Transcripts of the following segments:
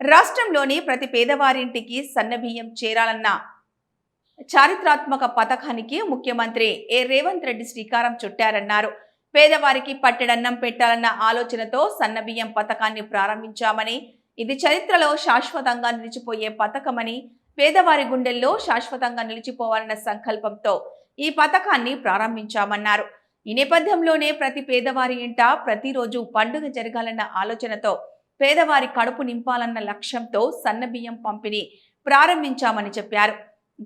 రాష్ట్రంలోని ప్రతి పేదవారింటికి సన్నబియ్యం చేరాలన్న చారిత్రాత్మక పథకానికి ముఖ్యమంత్రి ఏ. రేవంత్ రెడ్డి శ్రీకారం చుట్టారన్నారు. పేదవారికి పట్టెడన్నం పెట్టాలన్న ఆలోచనతో సన్నబియ్యం పథకాన్ని ప్రారంభించామని ఇది చరిత్రలో శాశ్వతంగా నిలిచిపోయే పథకమని పేదవారి గుండెల్లో శాశ్వతంగా నిలిచిపోవాలన్న సంకల్పంతో ఈ పథకాన్ని ప్రారంభించామన్నారు. ఈ నేపథ్యంలోనే ప్రతి పేదవారి ఇంట ప్రతిరోజు పండుగ జరగాలన్న ఆలోచనతో పేదవారి కడుపు నింపాలన్న లక్ష్యంతో సన్నబియ్యం పంపిణీ ప్రారంభించామని చెప్పారు.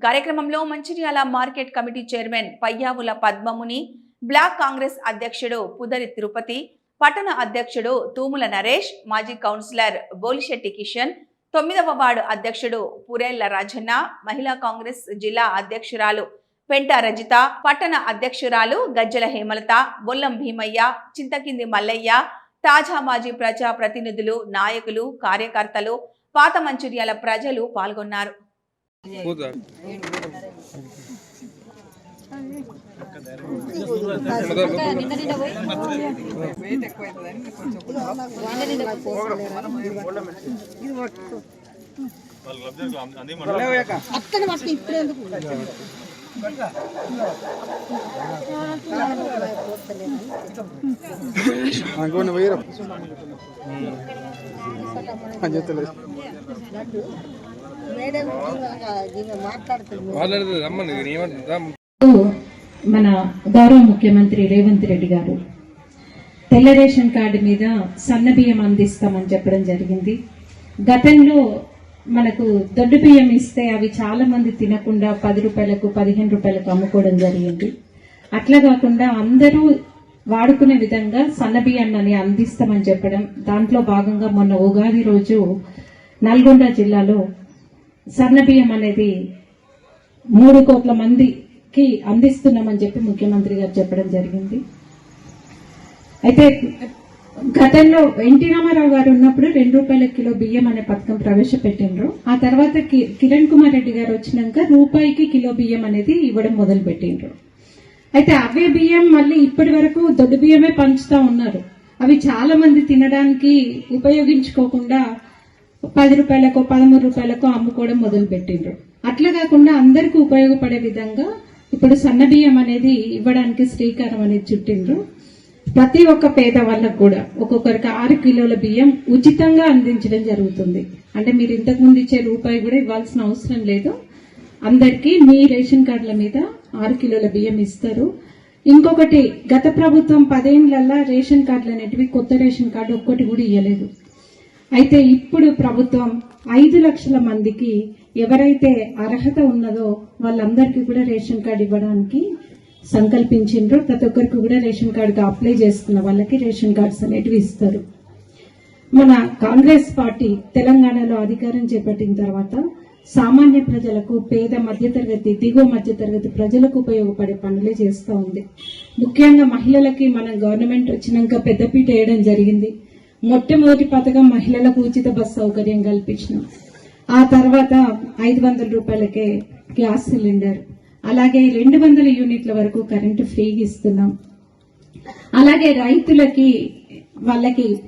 కార్యక్రమంలో Mancherial market committee chairman Payyavula Padmamuni block Congress అధ్యక్షుడు పుదరి తిరుపతి పట్టణ అధ్యక్షుడు తూముల నరేష్ మాజీ కౌన్సిలర్ బోలిశెట్టి కిషన్ తొమ్మిదవ వార్డు అధ్యక్షుడు పురేళ్ళ రాజన్న మహిళా కాంగ్రెస్ జిల్లా అధ్యక్షురాలు పెంట రజిత పట్టణ అధ్యక్షురాలు గజ్జల హేమలత బొల్లం భీమయ్య చింతకింది మల్లయ్య తాజా మాజీ ప్రజా ప్రతినిధులు నాయకులు కార్యకర్తలు పాత మంచిర్యాల ప్రజలు పాల్గొన్నారు. అక్కడ ఇప్పుడు ఎందుకు? అనుకోండి పోయిరా అని చెప్తలేదు మాట్లాడుతుంది మన గౌరవ ముఖ్యమంత్రి రేవంత్ రెడ్డి గారు తెల్ల రేషన్ కార్డు మీద సన్న బియ్యం అందిస్తామని చెప్పడం జరిగింది. గతంలో మనకు దొడ్డు బియ్యం ఇస్తే అవి చాలా మంది తినకుండా పది రూపాయలకు పదిహేను రూపాయలకు అమ్ముకోవడం జరిగింది. అట్లా కాకుండా అందరూ వాడుకునే విధంగా సన్న బియ్యాన్ని అందిస్తామని చెప్పడం దాంట్లో భాగంగా మొన్న ఉగాది రోజు నల్గొండ జిల్లాలో సన్న బియ్యం అనేది మూడు కోట్ల మందికి అందిస్తున్నామని చెప్పి ముఖ్యమంత్రి గారు చెప్పడం జరిగింది. అయితే గతంలో ఎన్టీ రామారావు గారు ఉన్నప్పుడు రెండు రూపాయల కిలో బియ్యం అనే పథకం ప్రవేశపెట్టిండ్రు. ఆ తర్వాత కిరణ్ కుమార్ రెడ్డి గారు వచ్చినాక రూపాయికి కిలో బియ్యం అనేది ఇవ్వడం మొదలు పెట్టిండ్రు అయితే అవే బియ్యం మళ్ళీ ఇప్పటి వరకు దొడ్డు బియ్యమే పంచుతా ఉన్నారు. అవి చాలా మంది తినడానికి ఉపయోగించుకోకుండా పది రూపాయలకు పదమూడు రూపాయలకు అమ్ముకోవడం మొదలు పెట్టిండ్రు అట్లా కాకుండా అందరికీ ఉపయోగపడే విధంగా ఇప్పుడు సన్న బియ్యం అనేది ఇవ్వడానికి శ్రీకారం అనేది చుట్టిండ్రు. ప్రతి ఒక్క పేద వాళ్ళకు కూడా ఒక్కొక్కరికి ఆరు కిలోల బియ్యం ఉచితంగా అందించడం జరుగుతుంది. అంటే మీరు ఇంతకు ముందు ఇచ్చే రూపాయి కూడా ఇవ్వాల్సిన అవసరం లేదు. అందరికీ మీ రేషన్ కార్డుల మీద ఆరు కిలోల బియ్యం ఇస్తారు. ఇంకొకటి గత ప్రభుత్వం పదేళ్ళలో రేషన్ కార్డులు అనేటివి కొత్త రేషన్ కార్డు ఒక్కటి కూడా ఇవ్వలేదు అయితే ఇప్పుడు ప్రభుత్వం ఐదు లక్షల మందికి ఎవరైతే అర్హత ఉన్నదో వాళ్ళందరికీ కూడా రేషన్ కార్డు ఇవ్వడానికి సంకల్పించిండ్రు. ప్రతి ఒక్కరికి కూడా రేషన్ కార్డుకి అప్లై చేసుకున్న వాళ్ళకి రేషన్ కార్డ్స్ అనేటివి ఇస్తారు. మన కాంగ్రెస్ పార్టీ తెలంగాణలో అధికారం చేపట్టిన తర్వాత సామాన్య ప్రజలకు పేద మధ్యతరగతి దిగువ మధ్యతరగతి ప్రజలకు ఉపయోగపడే పనులే చేస్తూ ఉంది. ముఖ్యంగా మహిళలకి మన గవర్నమెంట్ వచ్చినాక పెద్దపీట వేయడం జరిగింది. మొట్టమొదటి పథకం మహిళలకు ఉచిత బస్ సౌకర్యం కల్పించినాం. ఆ తర్వాత ఐదు వందల రూపాయలకే గ్యాస్ సిలిండర్ అలాగే రెండు వందల యూనిట్ల వరకు కరెంటు ఫ్రీగా ఇస్తున్నాం. అలాగే రైతులకి వాళ్ళకి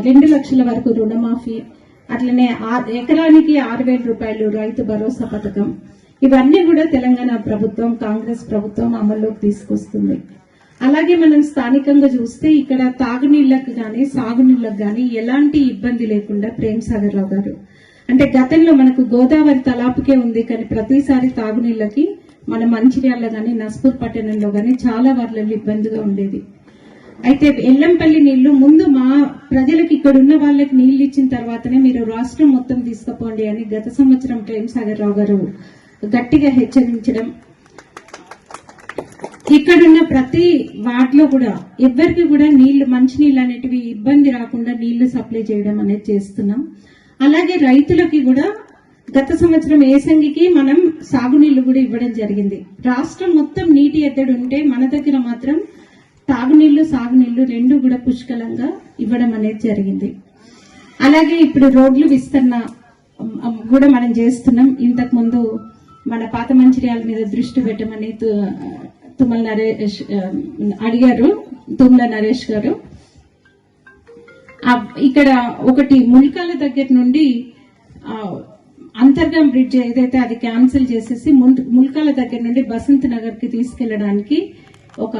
రెండు లక్షల వరకు రుణమాఫీ అట్లనే ఆ- ఎకరానికి ఆరు వేల రూపాయలు రైతు భరోసా పథకం. ఇవన్నీ కూడా తెలంగాణ ప్రభుత్వం కాంగ్రెస్ ప్రభుత్వం అమల్లోకి తీసుకొస్తుంది. అలాగే మనం స్థానికంగా చూస్తే ఇక్కడ తాగునీళ్ళకు కానీ సాగునీళ్ళకు కానీ ఎలాంటి ఇబ్బంది లేకుండా ప్రేమ్ సాగర్ రావు గారు. అంటే గతంలో మనకు గోదావరి తలాపుకే ఉంది కానీ ప్రతిసారి తాగునీళ్ళకి మన మంచిర్యాలలో కానీ నస్పూర్ పట్టణంలో కానీ చాలా వర్లలో ఇబ్బందిగా ఉండేది. అయితే ఎల్లంపల్లి నీళ్ళు ముందు మా ప్రజలకు ఇక్కడ ఉన్న వాళ్ళకి నీళ్ళు ఇచ్చిన తర్వాతనే మీరు రాష్ట్రం మొత్తం తీసుకుపోండి అని గత సంవత్సరం ప్రేమ్ సాగర్ రావు గారు గట్టిగా హెచ్చరించడం. ఇక్కడున్న ప్రతి వార్డులో కూడా ఎవరికి కూడా నీళ్ళు మంచినీళ్ళు అనేటివి ఇబ్బంది రాకుండా నీళ్ళు సప్లై చేయడం అనేది చేస్తున్నాం. అలాగే రైతులకి కూడా గత సంవత్సరం ఏసంగికి మనం సాగునీళ్ళు కూడా ఇవ్వడం జరిగింది. రాష్ట్రం మొత్తం నీటి ఎద్దడి ఉంటే మన దగ్గర మాత్రం తాగునీళ్ళు సాగునీళ్ళు రెండు కూడా పుష్కలంగా ఇవ్వడం అనేది జరిగింది. అలాగే ఇప్పుడు రోడ్లు విస్తరణ కూడా మనం చేస్తున్నాం. ఇంతకు ముందు మన పాత మంచిర్యాల మీద దృష్టి పెట్టమని తు- తుమ్మల నరేష్ అడిగారు తుమ్మల నరేష్ గారు. ఇక్కడ ఒకటి ముల్కాల దగ్గర నుండి అంతర్గం బ్రిడ్జ్ ఏదైతే అది క్యాన్సిల్ చేసేసి ముల్కాల దగ్గర నుండి బసంత్ నగర్కి తీసుకెళ్ళడానికి ఒక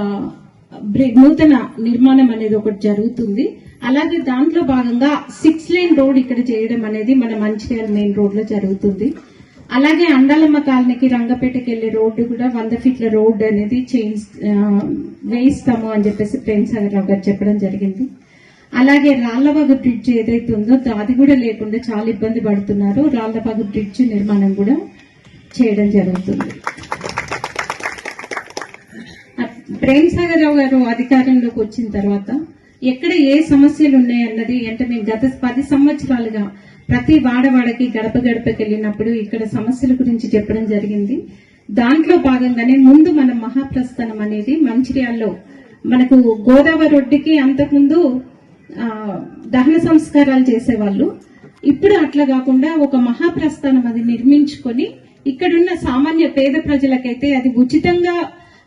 నూతన నిర్మాణం అనేది ఒకటి జరుగుతుంది. అలాగే దాంట్లో భాగంగా సిక్స్ లేన్ రోడ్ ఇక్కడ చేయడం అనేది మన మంచిర్యాల మెయిన్ రోడ్లో జరుగుతుంది. అలాగే అండాలమ్మ కాలనీకి రంగపేటకి వెళ్ళే రోడ్డు కూడా వంద ఫీట్ల రోడ్డు అనేది చేయి వేయిస్తాము అని చెప్పేసి ప్రేమ్ సాగర్ రావు గారు చెప్పడం జరిగింది. అలాగే రాళ్ళబాగు బ్రిడ్జ్ ఏదైతే ఉందో అది కూడా లేకుండా చాలా ఇబ్బంది పడుతున్నారు. రాళ్ళవాగు బ్రిడ్జ్ నిర్మాణం కూడా చేయడం జరుగుతుంది. ప్రేమ్ సాగర్ రావు గారు అధికారంలోకి వచ్చిన తర్వాత ఎక్కడ ఏ సమస్యలు ఉన్నాయన్నది అంటే మేము గత పది సంవత్సరాలుగా ప్రతి వాడవాడకి గడప గడపకి వెళ్ళినప్పుడు ఇక్కడ సమస్యల గురించి చెప్పడం జరిగింది. దాంట్లో భాగంగానే ముందు మన మహాప్రస్థానం అనేది మంచిర్యాల్లో మనకు గోదావరి ఒడ్డుకి అంతకుముందు దహన సంస్కారాలు చేసేవాళ్ళు. ఇప్పుడు అట్లా కాకుండా ఒక మహాప్రస్థానం అది నిర్మించుకొని ఇక్కడున్న సామాన్య పేద ప్రజలకైతే అది ఉచితంగా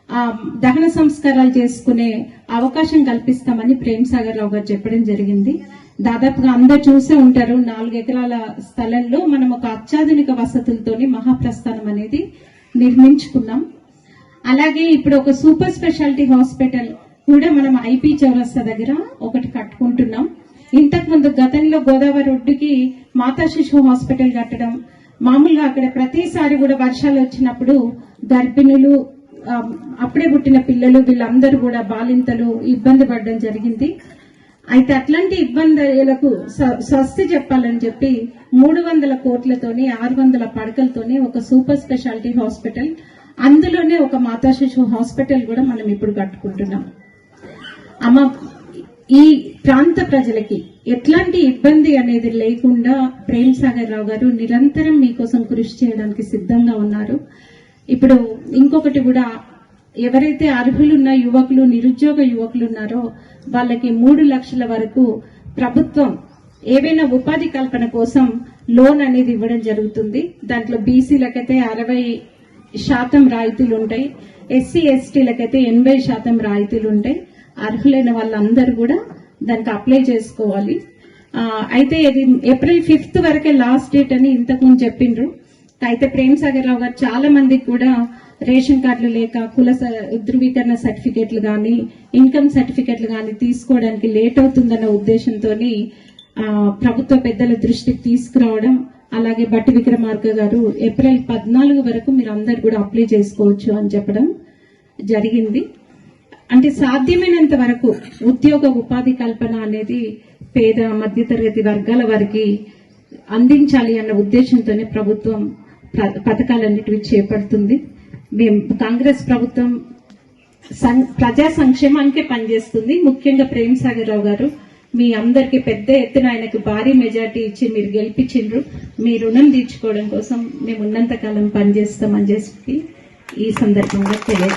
ఆ, దహన సంస్కారాలు చేసుకునే అవకాశం కల్పిస్తామని ప్రేమ్ సాగర్ రావు గారు చెప్పడం జరిగింది. దాదాపుగా అందరు చూసే ఉంటారు నాలుగు ఎకరాల స్థలంలో మనం ఒక అత్యాధునిక వసతులతోని మహాప్రస్థానం అనేది నిర్మించుకున్నాం. అలాగే ఇప్పుడు ఒక సూపర్ స్పెషాలిటీ హాస్పిటల్ కూడా మనం ఐపీ చౌరస్తా దగ్గర ఒకటి కట్టుకుంటున్నాం. ఇంతకు ముందు గతంలో గోదావరి ఒడ్డుకి మాతా శిశు హాస్పిటల్ కట్టడం మామూలుగా అక్కడ ప్రతిసారి కూడా వర్షాలు వచ్చినప్పుడు గర్భిణులు అప్పుడే పుట్టిన పిల్లలు వీళ్ళందరూ కూడా బాలింతలు ఇబ్బంది పడడం జరిగింది. అయితే అట్లాంటి ఇబ్బందులకు స్వస్తి చెప్పాలని చెప్పి మూడు వందల కోట్లతోని ఆరు వందల పడకలతోని ఒక సూపర్ స్పెషాలిటీ హాస్పిటల్ అందులోనే ఒక మాతా శిశు హాస్పిటల్ కూడా మనం ఇప్పుడు కట్టుకుంటున్నాం. అమ్మ ఈ ప్రాంత ప్రజలకి ఎట్లాంటి ఇబ్బంది అనేది లేకుండా ప్రేమ్ సాగర్ రావు గారు నిరంతరం మీకోసం కృషి చేయడానికి సిద్ధంగా ఉన్నారు. ఇప్పుడు ఇంకొకటి కూడా ఎవరైతే అర్హులున్న యువకులు నిరుద్యోగ యువకులు ఉన్నారో వాళ్ళకి మూడు లక్షల వరకు ప్రభుత్వం ఏవైనా ఉపాధి కల్పన కోసం లోన్ అనేది ఇవ్వడం జరుగుతుంది. దాంట్లో బీసీలకైతే అరవై శాతం రాయితీలు ఉంటాయి ఎస్సీ ఎస్టీలకైతే ఎనభై శాతం రాయితీలు ఉంటాయి అర్హులైన వాళ్ళందరూ కూడా దానికి అప్లై చేసుకోవాలి. అయితే ఇది ఏప్రిల్ ఫిఫ్త్ వరకే లాస్ట్ డేట్ అని ఇంతకుముందు చెప్పిండ్రు. అయితే ప్రేమ్ సాగర్ రావు గారు చాలా మందికి కూడా రేషన్ కార్డులు లేక కుల స- ధృవీకరణ సర్టిఫికేట్లు కానీ ఇన్కమ్ సర్టిఫికేట్లు కానీ తీసుకోవడానికి లేట్ అవుతుందన్న ఉద్దేశంతో ప్రభుత్వ పెద్దల దృష్టికి తీసుకురావడం అలాగే బట్టి విక్రమార్క గారు ఏప్రిల్ పద్నాలుగు వరకు మీరు అందరు కూడా అప్లై చేసుకోవచ్చు అని చెప్పడం జరిగింది. అంటే సాధ్యమైనంత వరకు ఉద్యోగ ఉపాధి కల్పన అనేది పేద మధ్యతరగతి వర్గాల వారికి అందించాలి అన్న ఉద్దేశంతోనే ప్రభుత్వం పథకాలన్నిటివి చేపడుతుంది. మేము కాంగ్రెస్ ప్రభుత్వం సం- ప్రజా సంక్షేమానికే పనిచేస్తుంది. ముఖ్యంగా ప్రేమ్ సాగర్రావు గారు మీ అందరికి పెద్ద ఎత్తున ఆయనకు భారీ మెజార్టీ ఇచ్చి మీరు గెలిపించిండ్రు. మీ రుణం తీర్చుకోవడం కోసం మేము ఉన్నంత కాలం పనిచేస్తామని చెప్పి ఈ సందర్భంగా తెలియజేస్తాం